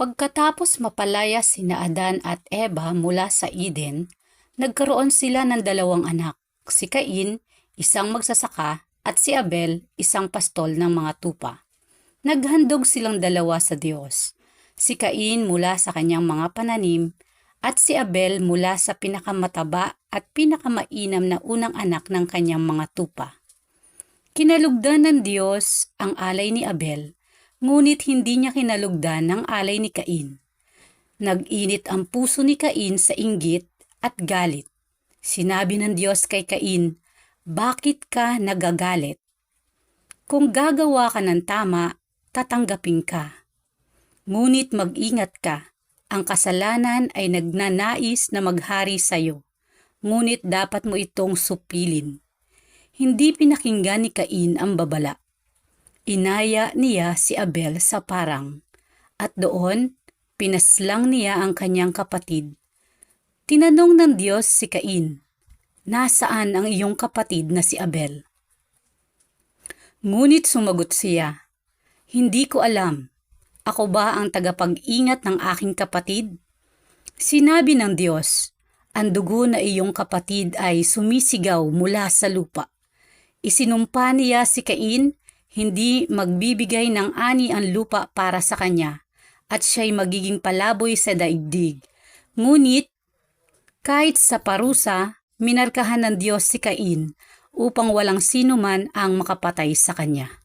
Pagkatapos mapalaya sina Adan at Eva mula sa Eden, nagkaroon sila ng dalawang anak, si Cain, isang magsasaka, at si Abel, isang pastol ng mga tupa. Naghandog silang dalawa sa Diyos. Si Cain mula sa kanyang mga pananim, at si Abel mula sa pinakamataba at pinakamainam na unang anak ng kanyang mga tupa. Kinalugdan ng Diyos ang alay ni Abel, ngunit hindi niya kinalugdan ang alay ni Cain. Nag-init ang puso ni Cain sa inggit at galit. Sinabi ng Diyos kay Cain, Bakit ka nagagalit? Kung gagawa ka ng tama, tatanggapin ka. Ngunit mag-ingat ka, ang kasalanan ay nagnanais na maghari sa iyo, ngunit dapat mo itong supilin. Hindi pinakinggan ni Cain ang babala. Inaya niya si Abel sa parang, at doon pinaslang niya ang kanyang kapatid. Tinanong ng Diyos si Cain, Nasaan ang iyong kapatid na si Abel? Ngunit sumagot siya, Hindi ko alam. Ako ba ang tagapag-ingat ng aking kapatid? Sinabi ng Diyos, ang dugo na iyong kapatid ay sumisigaw mula sa lupa. Isinumpa niya si Cain, hindi magbibigay ng ani ang lupa para sa kanya, at siya'y magiging palaboy sa daigdig. Ngunit, kahit sa parusa, minarkahan ng Diyos si Cain upang walang sino man ang makapatay sa kanya.